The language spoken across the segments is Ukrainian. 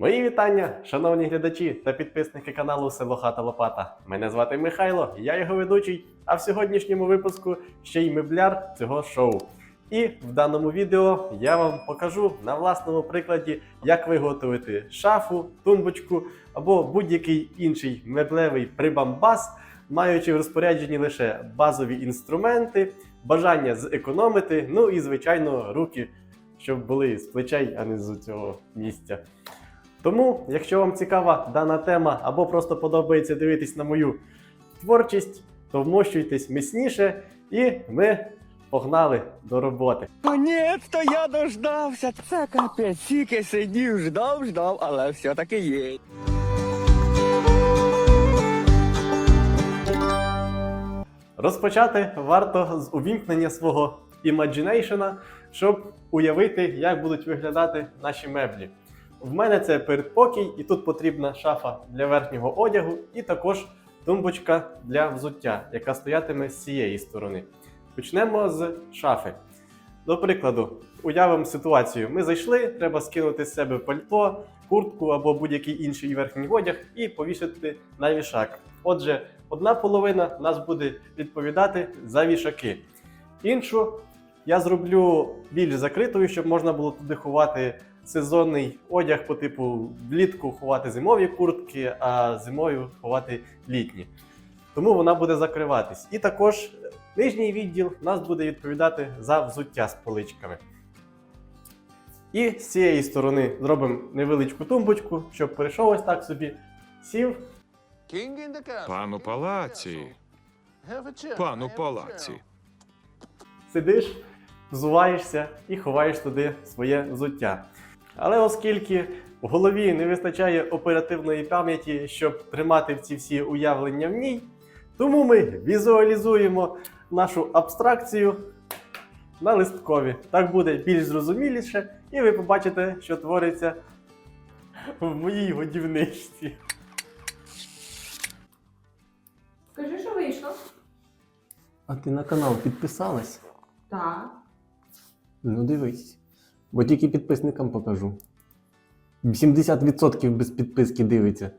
Мої вітання, шановні глядачі та підписники каналу Село Хата Лопата. Мене звати Михайло, я його ведучий, а в сьогоднішньому випуску ще й мебляр цього шоу. І в даному відео я вам покажу на власному прикладі, як виготовити шафу, тумбочку або будь-який інший меблевий прибамбас, маючи в розпорядженні лише базові інструменти, бажання зекономити, ну і звичайно руки, щоб були з плечей, а не з цього місця. Тому, якщо вам цікава дана тема або просто подобається дивитись на мою творчість, то вмощуйтесь міцніше і ми погнали до роботи. Наконец-то я дождався. Це капець, тільки сидів, ждав, ждав, але все-таки є. Розпочати варто з увімкнення свого імаджінейшена, щоб уявити, як будуть виглядати наші меблі. В мене це передпокій, і тут потрібна шафа для верхнього одягу, і також тумбочка для взуття, яка стоятиме з цієї сторони. Почнемо з шафи. До прикладу, уявимо ситуацію: ми зайшли, треба скинути з себе пальто, куртку або будь-який інший верхній одяг і повісити на вішак. Отже, одна половина нас буде відповідати за вішаки. Іншу я зроблю більш закритою, щоб можна було туди ховати сезонний одяг по типу влітку ховати зимові куртки, а зимою ховати літні. Тому вона буде закриватись. І також нижній відділ нас буде відповідати за взуття з поличками. І з цієї сторони зробимо невеличку тумбочку, щоб перейшов ось так собі, сів. Пану палаці, пану палаці. сидиш, взуваєшся і ховаєш туди своє взуття. Але оскільки в голові не вистачає оперативної пам'яті, щоб тримати ці всі уявлення в ній, тому ми візуалізуємо нашу абстракцію на листкові. Так буде більш зрозуміліше, і ви побачите, що твориться в моїй годівничці. Скажи, що вийшло? А ти на канал підписалась? Так. Ну дивись. Бо тільки підписникам покажу. 70% без підписки дивиться.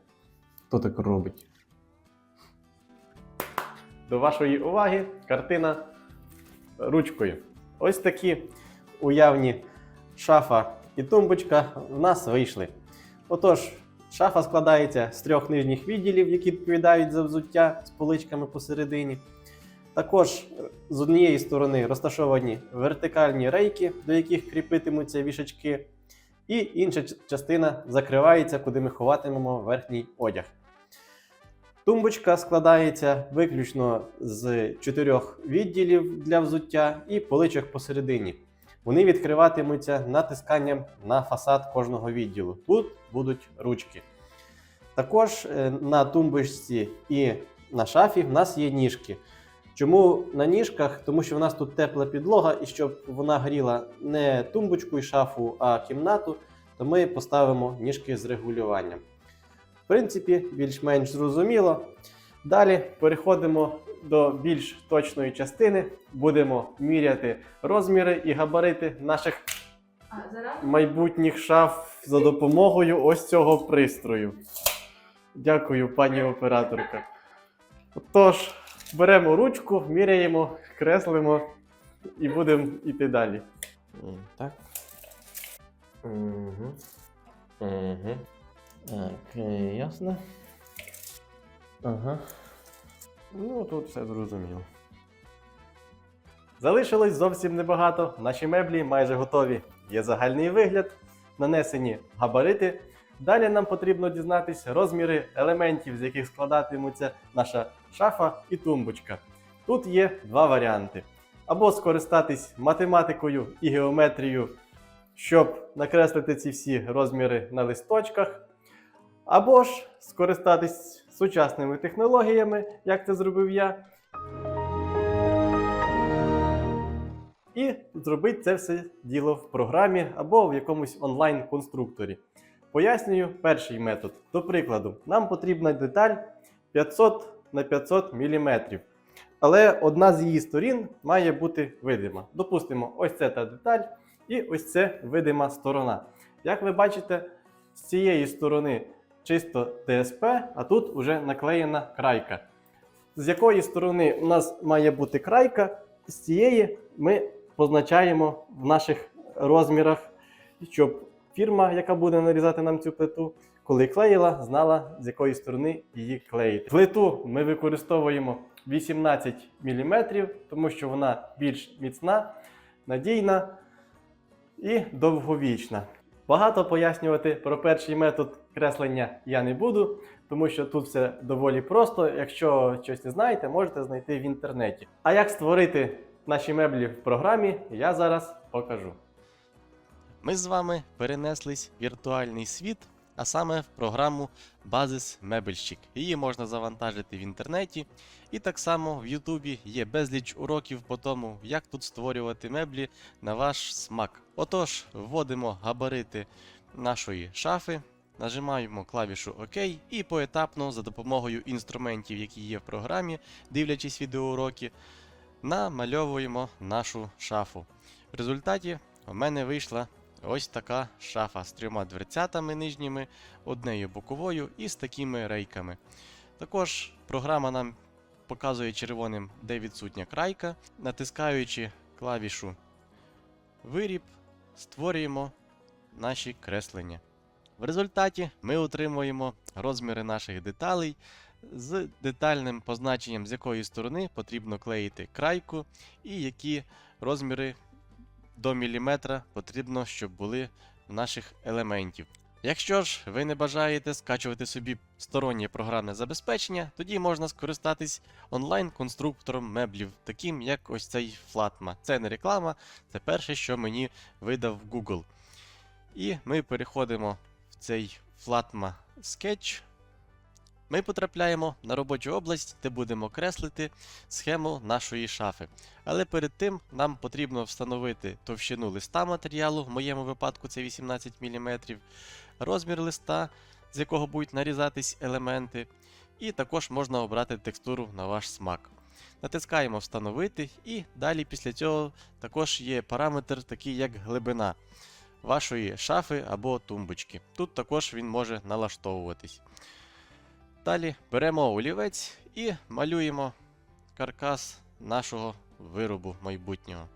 Хто так робить? До вашої уваги картина ручкою. Ось такі уявні шафа і тумбочка в нас вийшли. Отож, шафа складається з трьох нижніх відділів, які відповідають за взуття з поличками посередині. Також з однієї сторони розташовані вертикальні рейки, до яких кріпитимуться вішачки, і інша частина закривається, куди ми ховатимемо верхній одяг. Тумбочка складається виключно з чотирьох відділів для взуття і поличок посередині. Вони відкриватимуться натисканням на фасад кожного відділу. Тут будуть ручки. Також е, на тумбочці і на шафі в нас є ніжки. Чому на ніжках? Тому що в нас тут тепла підлога, і щоб вона гріла не тумбочку і шафу, а кімнату, то ми поставимо ніжки з регулюванням. В принципі, більш-менш зрозуміло. Далі переходимо до більш точної частини. Будемо міряти розміри і габарити наших майбутніх шаф за допомогою ось цього пристрою. Дякую, пані операторка. Тож, беремо ручку, міряємо, креслимо і будемо йти далі. Так. Угу. Угу. Так, е, ясно. Ага. Ну, тут все зрозуміло. Залишилось зовсім небагато. Наші меблі майже готові. Є загальний вигляд, нанесені габарити. Далі нам потрібно дізнатися розміри елементів, з яких складатимуться наша шафа і тумбочка. Тут є два варіанти: або скористатись математикою і геометрією, щоб накреслити ці всі розміри на листочках, або ж скористатись сучасними технологіями, як це зробив я. І зробити це все діло в програмі або в якомусь онлайн-конструкторі. Пояснюю перший метод. До прикладу, нам потрібна деталь 500 на 500 мм. Але одна з її сторін має бути видима. Допустимо, ось це та деталь, і ось це видима сторона. Як ви бачите, З цієї сторони чисто ДСП, а тут вже наклеєна крайка. З якої сторони у нас має бути крайка, з цієї ми позначаємо в наших розмірах, щоб фірма, яка буде нарізати нам цю плиту, коли клеїла, знала, з якої сторони її клеїти. Плиту ми використовуємо 18 мм, тому що вона більш міцна, надійна і довговічна. Багато пояснювати про перший метод креслення я не буду, тому що тут все доволі просто. Якщо щось не знаєте, можете знайти в інтернеті. А як створити наші меблі в програмі, я зараз покажу. Ми з вами перенеслись в віртуальний світ, а саме в програму Базис Мебельщик. Її можна завантажити в інтернеті, і так само в Ютубі є безліч уроків по тому, як тут створювати меблі на ваш смак. Отож, вводимо габарити нашої шафи, нажимаємо клавішу ОК і поетапно за допомогою інструментів, які є в програмі, дивлячись відеоуроки, намальовуємо нашу шафу. В результаті у мене вийшла ось така шафа з трьома дверцятами нижніми, однею боковою і з такими рейками. Також програма нам показує червоним, де відсутня крайка. Натискаючи клавішу виріб, створюємо наші креслення. В результаті ми отримуємо розміри наших деталей з детальним позначенням, з якої сторони потрібно клеїти крайку, і які розміри до міліметра потрібно, щоб були в наших елементів. Якщо ж ви не бажаєте скачувати собі стороннє програмне забезпечення, тоді можна скористатись онлайн-конструктором меблів, таким як ось цей Flatma. Це не реклама, це перше, що мені видав Google. І ми переходимо в цей Flatma Sketch. Ми потрапляємо на робочу область, де будемо креслити схему нашої шафи. Але перед тим нам потрібно встановити товщину листа матеріалу, в моєму випадку це 18 мм, розмір листа, з якого будуть нарізатись елементи, і також можна обрати текстуру на ваш смак. Натискаємо Встановити, і далі після цього також є параметр, такий як глибина вашої шафи або тумбочки. Тут також він може налаштовуватись. Далі беремо олівець і малюємо каркас нашого виробу майбутнього.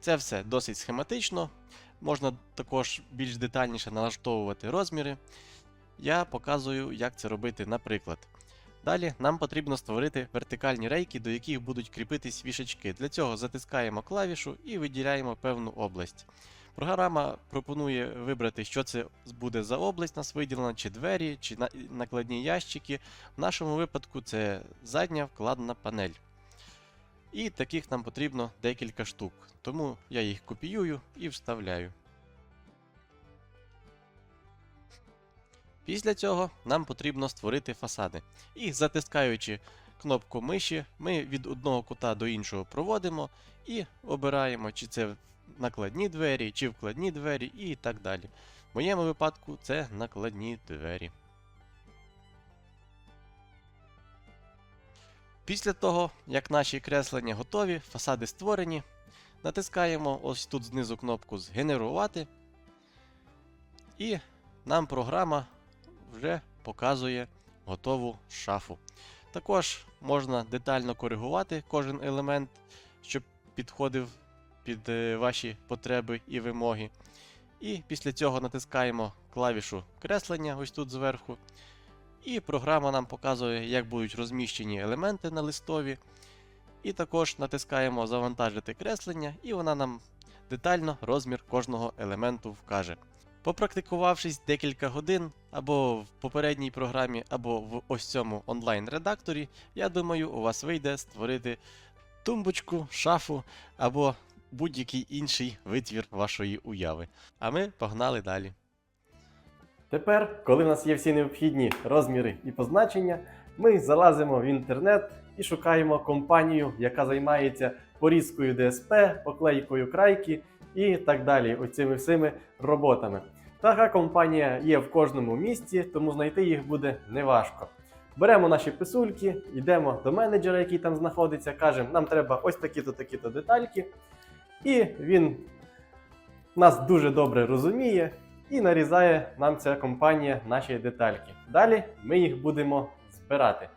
Це все досить схематично. Можна також більш детальніше налаштовувати розміри. Я показую, як це робити наприклад. Далі нам потрібно створити вертикальні рейки, до яких будуть кріпитись вішачки. Для цього затискаємо клавішу і виділяємо певну область. Програма пропонує вибрати, що це буде за область, нас виділена, чи двері, чи накладні ящики. В нашому випадку це задня вкладна панель. І таких нам потрібно декілька штук. Тому я їх копіюю і вставляю. Після цього нам потрібно створити фасади. І затискаючи кнопку миші, ми від одного кута до іншого проводимо і обираємо, чи це накладні двері, чи вкладні двері, і так далі. В моєму випадку це накладні двері. Після того, як наші креслення готові, фасади створені, натискаємо ось тут знизу кнопку Згенерувати. І нам програма вже показує готову шафу. Також можна детально коригувати кожен елемент, щоб підходив під е, ваші потреби і вимоги. І після цього натискаємо клавішу креслення ось тут зверху. І програма нам показує, як будуть розміщені елементи на листові. І також натискаємо Завантажити креслення, і вона нам детально розмір кожного елементу вкаже. Попрактикувавшись декілька годин або в попередній програмі, або в ось цьому онлайн-редакторі, я думаю, у вас вийде створити тумбочку, шафу або будь-який інший витвір вашої уяви. А ми погнали далі. Тепер, коли в нас є всі необхідні розміри і позначення, ми залазимо в інтернет і шукаємо компанію, яка займається порізкою ДСП, поклейкою крайки і так далі. Оцими всіми роботами. Така компанія є в кожному місті, тому знайти їх буде неважко. Беремо наші писульки, йдемо до менеджера, який там знаходиться, кажемо, нам треба ось такі-то такі-то детальки. І він нас дуже добре розуміє і нарізає нам ця компанія наші детальки. Далі ми їх будемо збирати.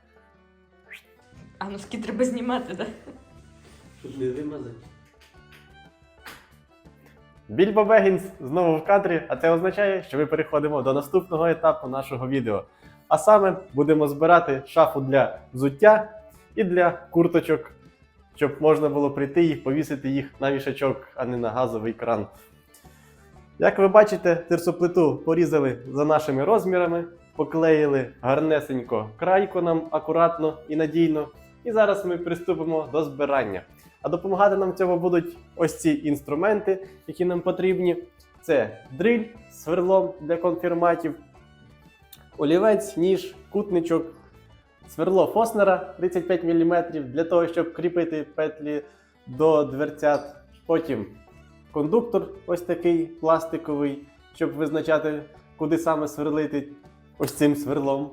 А носки треба знімати, так? Щоб не вимазати. Більбо Бегінс знову в кадрі, а це означає, що ми переходимо до наступного етапу нашого відео. А саме будемо збирати шафу для взуття і для курточок, щоб можна було прийти і повісити їх на вішачок, а не на газовий кран. Як ви бачите, терсоплиту порізали за нашими розмірами, поклеїли гарнесенько крайку нам акуратно і надійно. І зараз ми приступимо до збирання. А допомагати нам цьому будуть ось ці інструменти, які нам потрібні. Це дриль з сверлом для конфірматів, олівець, ніж, кутничок, сверло Фоснера 35 мм для того, щоб кріпити петлі до дверцят. Потім кондуктор ось такий пластиковий, щоб визначати, куди саме сверлити ось цим сверлом.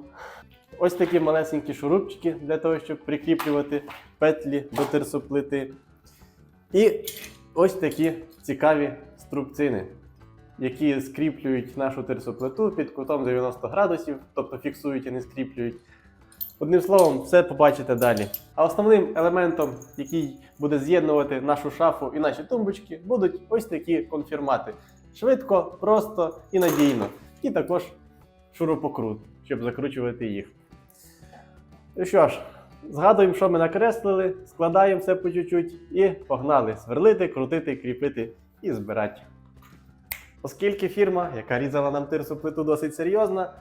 Ось такі малесенькі шурупчики для того, щоб прикріплювати петлі до терсоплити. І ось такі цікаві струбцини, які скріплюють нашу терсоплиту під кутом 90 градусів, тобто фіксують і не скріплюють. Одним словом, все побачите далі. А основним елементом, який буде з'єднувати нашу шафу і наші тумбочки, будуть ось такі конфірмати. Швидко, просто і надійно. І також шурупокрут, щоб закручувати їх. Ну що ж, згадуємо, що ми накреслили, складаємо все по чуть-чуть і погнали сверлити, крутити, кріпити і збирати. Оскільки фірма, яка різала нам тирсу плиту досить серйозна,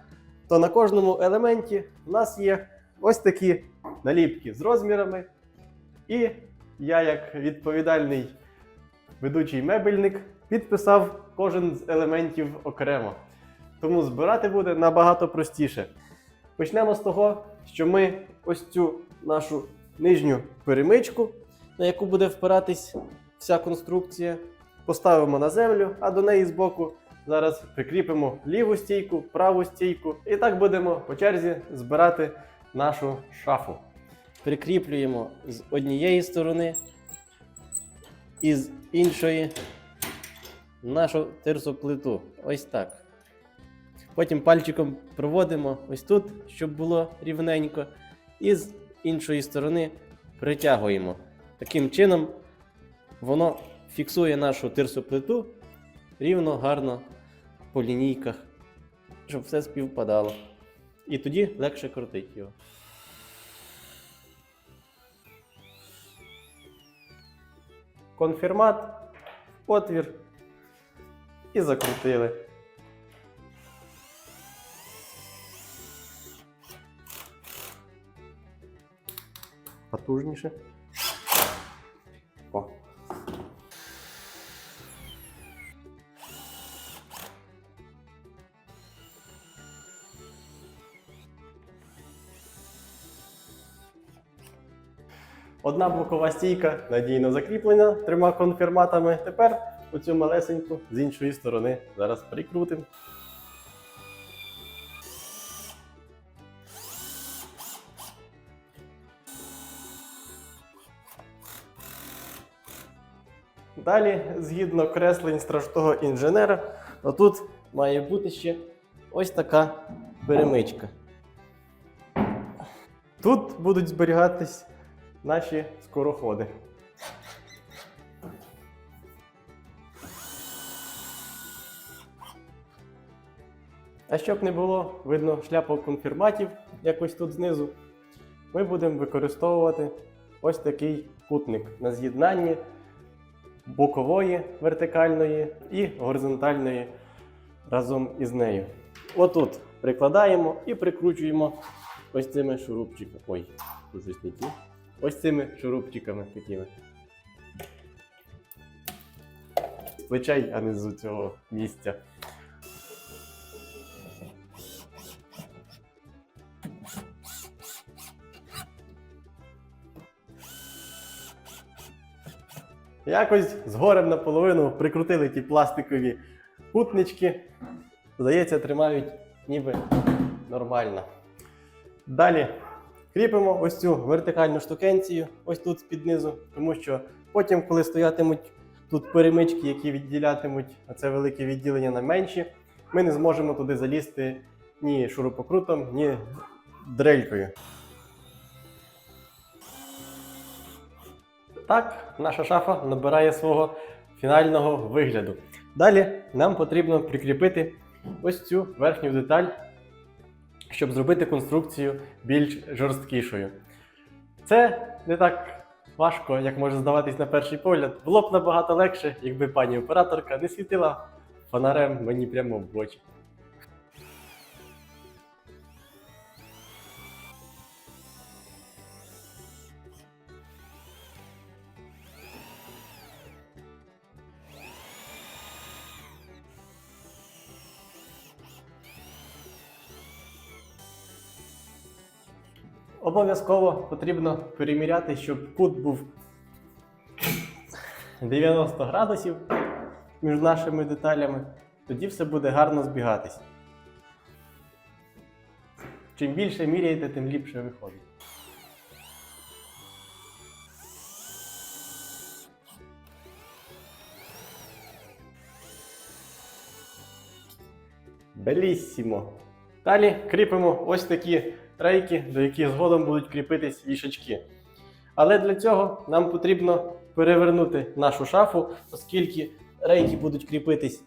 то на кожному елементі в нас є ось такі наліпки з розмірами. І я, як відповідальний ведучий мебельник, підписав кожен з елементів окремо. Тому збирати буде набагато простіше. Почнемо з того, що ми ось цю нашу нижню перемичку, на яку буде впиратись вся конструкція, поставимо на землю, а до неї збоку зараз прикріпимо ліву стійку, праву стійку. І так будемо по черзі збирати нашу шафу. Прикріплюємо з однієї сторони і з іншої нашу терсоплиту. Ось так. Потім пальчиком проводимо ось тут, щоб було рівненько. І з іншої сторони притягуємо. Таким чином воно фіксує нашу тирсоплиту рівно, гарно по лінійках, щоб все співпадало. І тоді легше крутить його. Конфірмат, отвір і закрутили. Потужніше. Одна бокова стійка надійно закріплена трьома конфірматами. Тепер оцю малесеньку з іншої сторони зараз прикрутимо. Далі, згідно креслень страшного інженера, отут має бути ще ось така перемичка. Тут будуть зберігатись наші скороходи. А щоб не було видно шляпу конфірматів якось тут знизу, ми будемо використовувати ось такий кутник на з'єднанні бокової вертикальної і горизонтальної разом із нею. Отут прикладаємо і прикручуємо ось цими шурупчиками. Ой, тут щось не ті. Ось цими шурупчиками такими. З плечей, а не з цього місця. Якось з горем наполовину прикрутили ті пластикові кутнички. Здається, тримають ніби нормально. Далі кріпимо ось цю вертикальну штукенцію, ось тут з-під низу, тому що потім, коли стоятимуть тут перемички, які відділятимуть це велике відділення на менші, ми не зможемо туди залізти ні шурупокрутом, ні дрелькою. Так, наша шафа набирає свого фінального вигляду. Далі нам потрібно прикріпити ось цю верхню деталь, щоб зробити конструкцію більш жорсткішою. Це не так важко, як може здаватись на перший погляд. Було б набагато легше, якби пані операторка не світила фонарем мені прямо в очі. Обов'язково потрібно переміряти, щоб кут був 90 градусів між нашими деталями. Тоді все буде гарно збігатись. Чим більше міряєте, тим ліпше виходить. Беліссімо. Далі кріпимо ось такі рейки, до яких згодом будуть кріпитись вішачки. Але для цього нам потрібно перевернути нашу шафу, оскільки рейки будуть кріпитись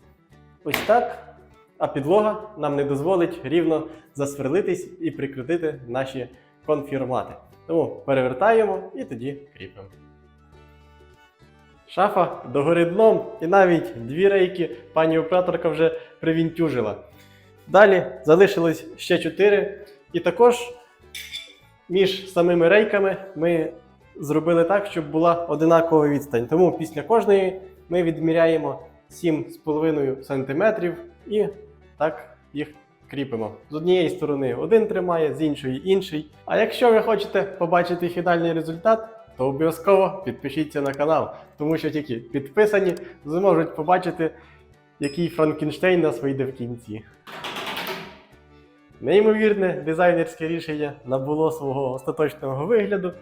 ось так, а підлога нам не дозволить рівно засверлитись і прикрутити наші конфірмати. Тому перевертаємо і тоді кріпимо. Шафа догори дном, і навіть дві рейки пані операторка вже привінтюжила. Далі залишилось ще 4. І також між самими рейками ми зробили так, щоб була одинакова відстань. Тому після кожної ми відміряємо 7,5 см і так їх кріпимо. З однієї сторони один тримає, з іншої інший. А якщо ви хочете побачити фінальний результат, то обов'язково підпишіться на канал, тому що тільки підписані зможуть побачити, який Франкенштейн нас вийде в кінці. Неймовірне дизайнерське рішення набуло свого остаточного вигляду.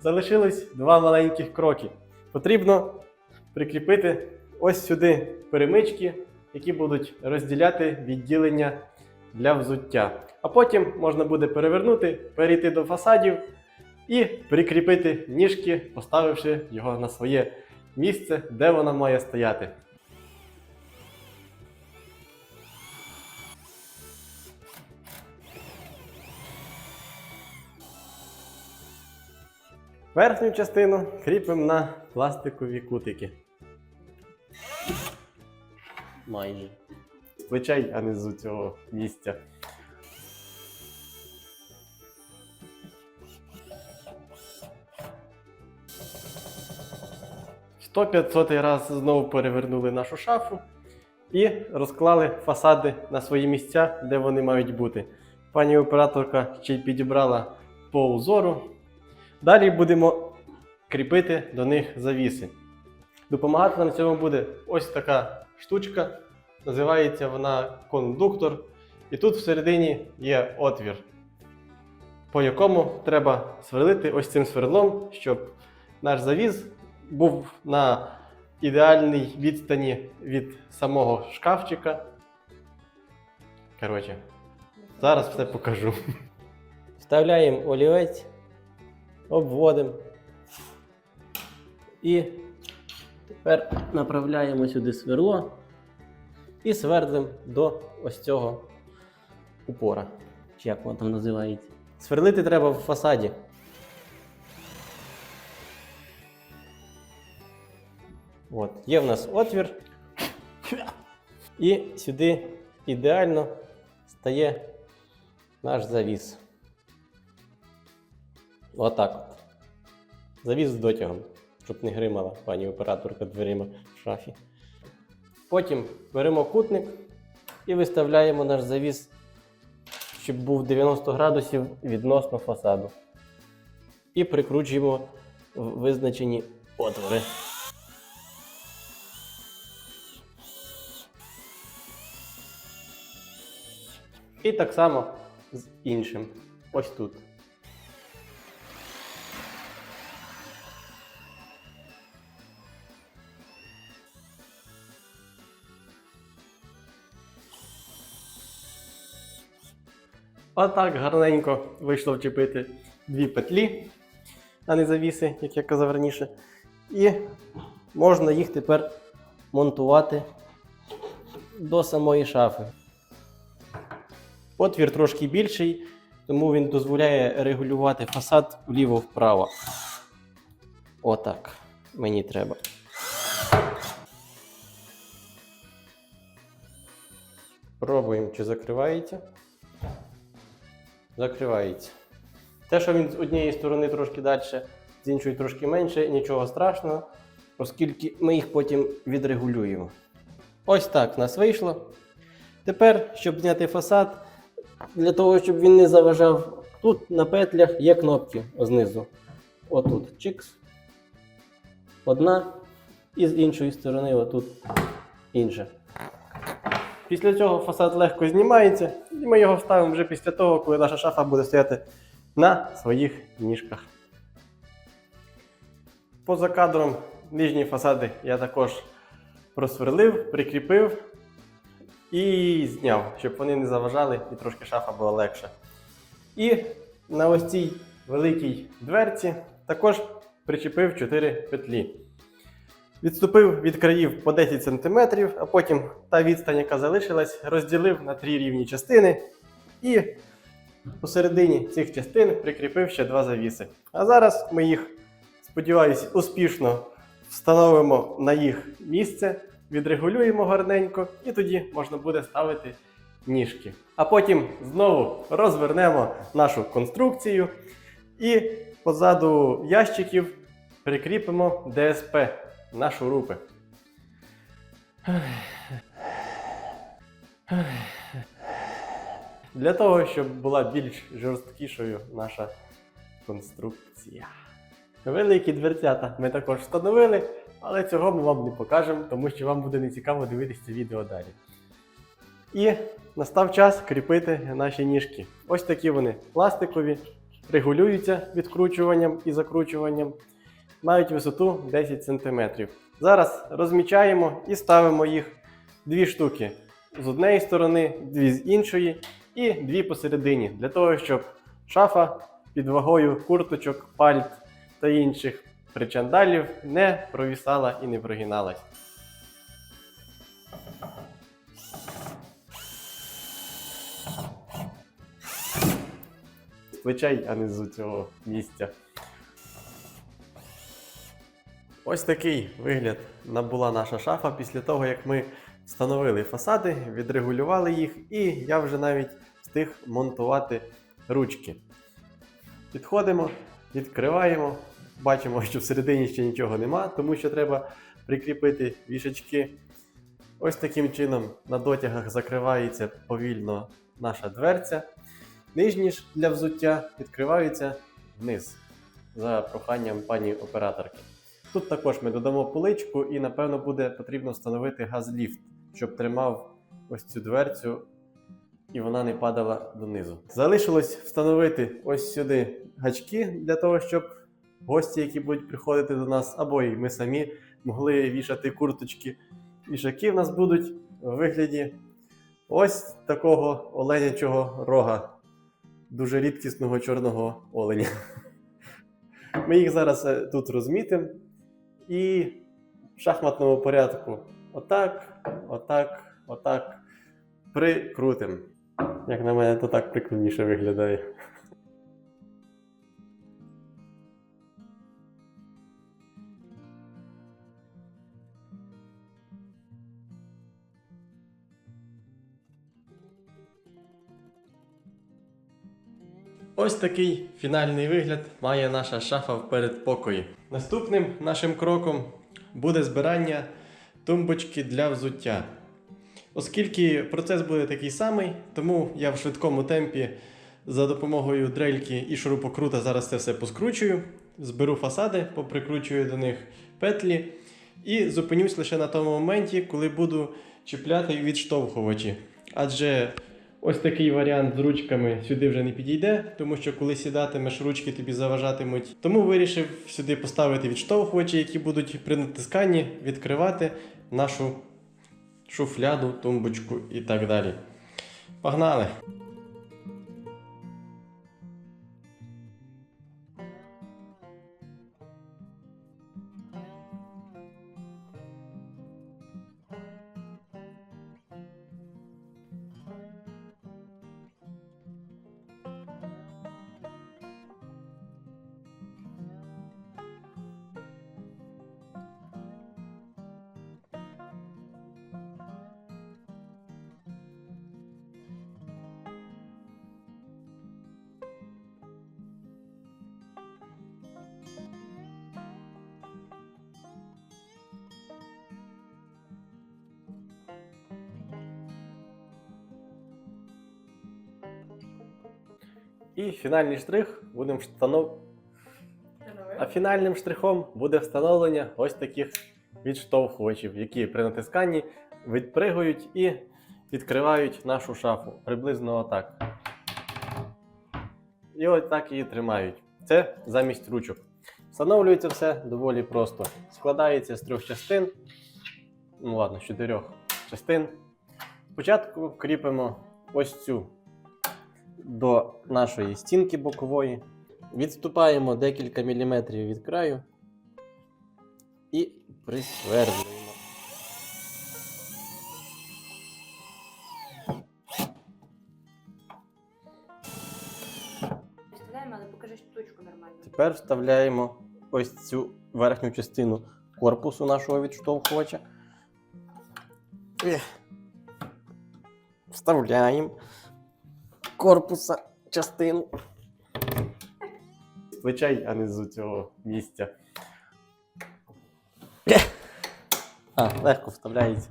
Залишилось два маленьких кроки. Потрібно прикріпити ось сюди перемички, які будуть розділяти відділення для взуття. А потім можна буде перевернути, перейти до фасадів і прикріпити ніжки, поставивши його на своє місце, де вона має стояти. Верхню частину кріпимо на пластикові кутики. Майже. З плечей, а не з цього місця. Сто 500 раз знову перевернули нашу шафу і розклали фасади на свої місця, де вони мають бути. Пані операторка ще й підібрала по узору. Далі будемо кріпити до них завіси. Допомагати нам цьому буде ось така штучка. Називається вона кондуктор. І тут всередині є отвір, по якому треба сверлити ось цим сверлом, щоб наш завіс був на ідеальній відстані від самого шкафчика. Коротше, зараз все покажу. Вставляємо олівець обводимо. І тепер направляємо сюди сверло і свердлимо до ось цього упора. Чи як воно там називається? Сверлити треба в фасаді. От, є в нас отвір. І сюди ідеально стає наш завіс. Отак от. Завіз з дотягом, щоб не гримала пані операторка дверима в шафі. Потім беремо кутник і виставляємо наш завіс, щоб був 90 градусів відносно фасаду. І прикручуємо визначені отвори. І так само з іншим. Ось тут. Отак гарненько вийшло вчепити дві петлі, а не завіси, як я казав раніше. І можна їх тепер монтувати до самої шафи. Отвір трошки більший, тому він дозволяє регулювати фасад вліво-вправо. Отак. Мені треба. Пробуємо, чи закривається. Закривається. Те, що він з однієї сторони трошки далі, з іншої трошки менше, нічого страшного, оскільки ми їх потім відрегулюємо. Ось так в нас вийшло. Тепер, щоб зняти фасад, для того, щоб він не заважав, тут на петлях є кнопки знизу. Отут чикс. Одна, і з іншої сторони, отут інша. Після цього фасад легко знімається, і ми його вставимо вже після того, коли наша шафа буде стояти на своїх ніжках. Поза кадром нижні фасади я також просверлив, прикріпив і зняв, щоб вони не заважали і трошки шафа була легша. І на ось цій великій дверці також причепив 4 петлі. Відступив від країв по 10 см, а потім та відстань, яка залишилась, розділив на три рівні частини і посередині цих частин прикріпив ще два завіси. А зараз ми їх, сподіваюсь, успішно встановимо на їх місце, відрегулюємо гарненько, і тоді можна буде ставити ніжки. А потім знову розвернемо нашу конструкцію і позаду ящиків прикріпимо ДСП на шурупи. Для того, щоб була більш жорсткішою наша конструкція. Великі дверцята ми також встановили, але цього ми вам не покажемо, тому що вам буде нецікаво дивитися це відео далі. І настав час кріпити наші ніжки. Ось такі вони пластикові, регулюються відкручуванням і закручуванням, мають висоту 10 см. Зараз розмічаємо і ставимо їх дві штуки з однієї сторони, дві з іншої і дві посередині, для того, щоб шафа під вагою курточок, пальт та інших причандалів не провісала і не прогиналась. З плечей, а не з цього місця. Ось такий вигляд набула наша шафа після того, як ми встановили фасади, відрегулювали їх, і я вже навіть встиг монтувати ручки. Підходимо, відкриваємо, бачимо, що всередині ще нічого нема, тому що треба прикріпити вішачки. Ось таким чином на дотягах закривається повільно наша дверця. Нижні ж для взуття відкриваються вниз за проханням пані операторки. Тут також ми додамо поличку і, напевно, буде потрібно встановити газліфт, щоб тримав ось цю дверцю і вона не падала донизу. Залишилось встановити ось сюди гачки для того, щоб гості, які будуть приходити до нас, або і ми самі могли вішати курточки. Вішаки в нас будуть у вигляді ось такого оленячого рога, дуже рідкісного чорного оленя. Ми їх зараз е, тут розмітимо і в шахматному порядку отак, отак, отак Прикрутим. Як на мене, то так прикольніше виглядає. Ось такий фінальний вигляд має наша шафа в передпокої. Наступним нашим кроком буде збирання тумбочки для взуття. Оскільки процес буде такий самий, тому я в швидкому темпі за допомогою дрельки і шурупокрута зараз це все поскручую, зберу фасади, поприкручую до них петлі і зупинюсь лише на тому моменті, коли буду чіпляти відштовхувачі. Адже ось такий варіант з ручками сюди вже не підійде, тому що коли сідатимеш, ручки тобі заважатимуть. Тому вирішив сюди поставити відштовхувачі, які будуть при натисканні відкривати нашу шуфляду, тумбочку і так далі. Погнали! І фінальний штрих будемо встанов... А фінальним штрихом буде встановлення ось таких відштовхувачів, які при натисканні відпригують і відкривають нашу шафу. Приблизно отак. І ось так її тримають. Це замість ручок. Встановлюється все доволі просто. Складається з трьох частин. Ну ладно, з чотирьох частин. Спочатку кріпимо ось цю до нашої стінки бокової. Відступаємо декілька міліметрів від краю і присвердлюємо. Вставляємо, але покажи штучку нормально. Тепер вставляємо ось цю верхню частину корпусу нашого відштовхувача. Вставляємо корпуса частину. З Плечей, а не з цього місця. А, легко вставляється.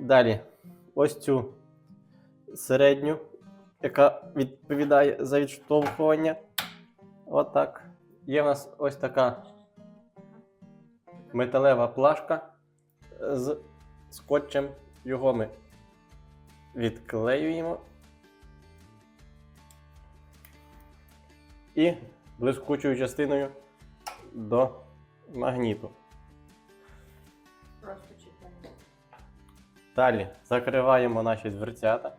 Далі, ось цю середню, яка відповідає за відштовхування. Отак. Є в нас ось така металева плашка з скотчем. Його ми відклеюємо. І блискучою частиною до магніту. Просто чіпляємо. Далі закриваємо наші дверцята.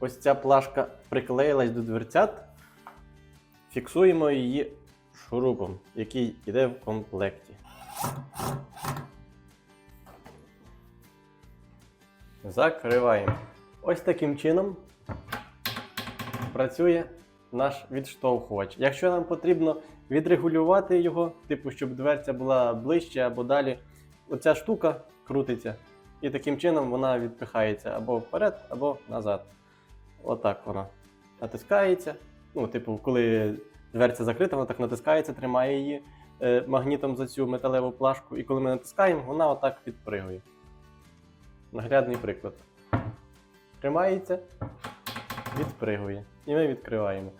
Ось ця плашка приклеїлась до дверцят. Фіксуємо її шурупом, який йде в комплекті. Закриваємо. Ось таким чином працює наш відштовхувач. Якщо нам потрібно відрегулювати його, типу, щоб дверця була ближче або далі, оця штука крутиться, і таким чином вона відпихається або вперед, або назад. Отак вона натискається. Ну, типу, коли дверця закрита, вона так натискається, тримає її е, магнітом за цю металеву плашку. І коли ми натискаємо, вона отак підпригує. Наглядний приклад. Тримається, відпригує. І ми відкриваємо.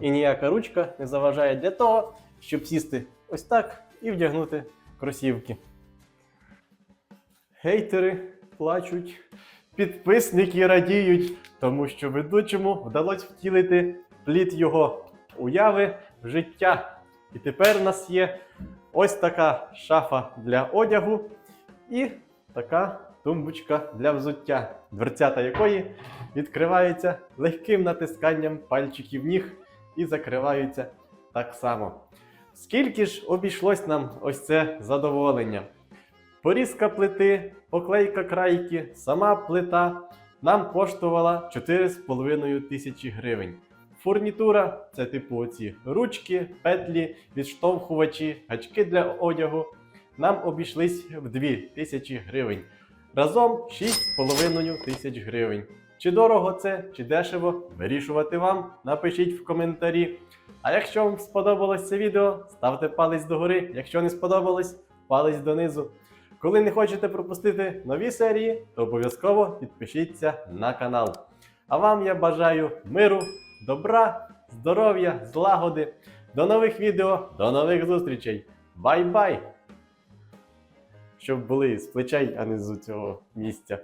І ніяка ручка не заважає для того, щоб сісти ось так і вдягнути кросівки. Хейтери плачуть, підписники радіють, тому що ведучому вдалося втілити плід його уяви в життя. І тепер у нас є ось така шафа для одягу і така тумбочка для взуття, дверцята якої відкриваються легким натисканням пальчиків ніг і закриваються так само. Скільки ж обійшлось нам ось це задоволення? Порізка плити, поклейка крайки, сама плита нам коштувала 4,5 тисячі гривень. Фурнітура це типу оці ручки, петлі, відштовхувачі, гачки для одягу. Нам обійшлись в 2 тисячі гривень. Разом 6,5 тисяч гривень. Чи дорого це, чи дешево, вирішувати вам, напишіть в коментарі. А якщо вам сподобалось це відео, ставте палець догори. Якщо не сподобалось, палець донизу. Коли не хочете пропустити нові серії, то обов'язково підпишіться на канал. А вам я бажаю миру, добра, здоров'я, злагоди. До нових відео, до нових зустрічей. Бай-бай! Щоб були з плечей, а не з цього місця.